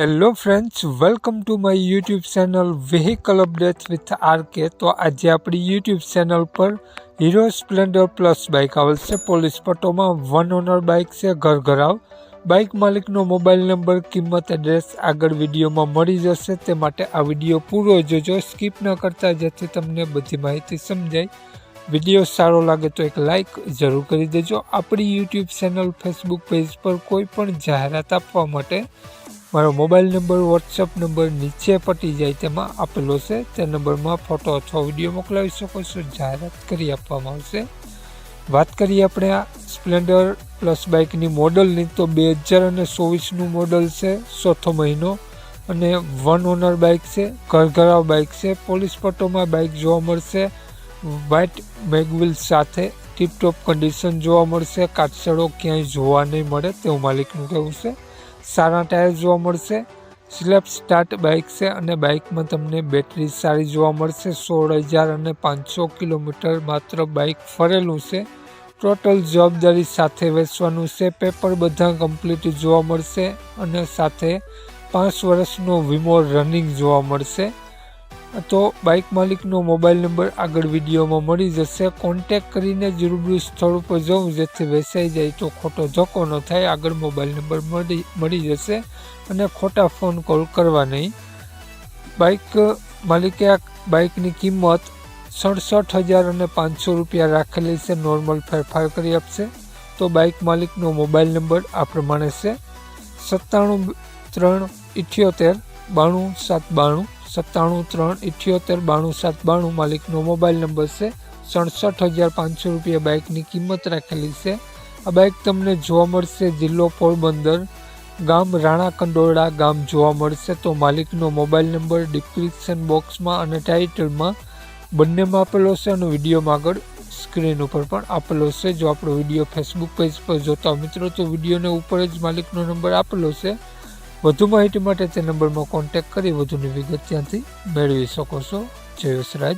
Hello friends welcome to my YouTube channel vehicle update with RK તો આજે આપણી YouTube channel પર Hero Splendor plus bike આવેલ છે પોલીસ પટોમાં વન ઓનર બાઇક છે ઘર ઘરાવ બાઇક માલિકનો મોબાઈલ નંબર કિંમત એડ્રેસ આગળ વિડીયોમાં મળી જશે. તે માટે આ વીડિયો પૂરો જોજો. સ્કીપ ન કરતા જેથી તમને બધી માહિતી સમજાય. વીડિયો સારો લાગે તો એક લાઇક જરૂર કરી દેજો. આપણી યુટ્યુબ ચેનલ ફેસબુક પેજ પર કોઈ પણ જાહેરાત આપવા માટે મારો મોબાઈલ નંબર વોટ્સઅપ નંબર નીચે પટી જાય તેમાં આપેલો છે. તે નંબરમાં ફોટો અથવા વીડિયો મોકલાવી શકો છો. જાહેરાત કરી આપવામાં આવશે. વાત કરીએ આપણે આ સ્પ્લેન્ડર પ્લસ બાઇકની મોડલની. તો બે હજાર અને ચોવીસનું મોડલ છે, ચોથો મહિનો. અને વન ઓનર બાઇક છે ઘરઘરાવ બાઇક છે. પોલીસ પટ્ટોમાં બાઇક જોવા મળશે. વ્હાઇટ મેગવિલ સાથે ટીપટોપ કન્ડિશન જોવા મળશે. કાચસડો ક્યાંય જોવા નહીં મળે તેવું માલિકનું કહેવું છે. સારા ટાયર જોવા મળશે. સ્લેપ સ્ટાર્ટ બાઇક છે અને બાઇકમાં તમને બેટરી સારી જોવા મળશે. સોળ હજાર અને પાંચસો કિલોમીટર માત્ર બાઇક ફરેલું છે. ટોટલ જવાબદારી સાથે વેચવાનું છે. પેપર બધા કમ્પ્લીટ જોવા મળશે અને સાથે પાંચ વર્ષનો વીમો રનિંગ જોવા મળશે. તો બાઇક માલિકનો મોબાઈલ નંબર આગળ વિડીયોમાં મળી જશે. કોન્ટેક કરીને જ રૂબરૂ સ્થળ ઉપર જવું જેથી વેચાઈ જાય તો ખોટો ધક્કો ન થાય. આગળ મોબાઈલ નંબર મળી મળી જશે અને ખોટા ફોન કોલ કરવા નહીં. બાઇક માલિકે આ બાઇકની કિંમત સડસઠ હજાર અને પાંચસો રૂપિયા રાખેલી છે. નોર્મલ ફેરફાર કરી આપશે. તો બાઇક માલિકનો મોબાઈલ નંબર આ પ્રમાણે છે. સત્તાણું, ત્રણ, ઇઠ્યોતેર, બાણું, સાત, બાણું. સત્તાણું, ત્રણ, ઇઠ્યોતેર, બાણું, સાત, બાણું માલિકનો મોબાઈલ નંબર છે. સડસઠ હજાર પાંચસો રૂપિયા બાઇકની કિંમત રાખેલી છે. આ બાઇક તમને જોવા મળશે જિલ્લો પોરબંદર, ગામ રાણા કંડોરડા, ગામ જોવા મળશે તો માલિકનો મોબાઈલ નંબર ડિસ્ક્રિપ્શન બોક્સમાં અને ટાઇટલમાં બંનેમાં આપેલો છે અને વિડીયોમાં આગળ સ્ક્રીન ઉપર પણ આપેલો છે. જો આપણો વીડિયો ફેસબુક પેજ પર જોતા મિત્રો, તો વિડીયોને ઉપર જ માલિકનો નંબર આપેલો છે. વધુ માહિતી માટે તે નંબરમાં કોન્ટેક્ટ કરી વધુની વિગત ત્યાંથી મેળવી શકો છો. જય રાજ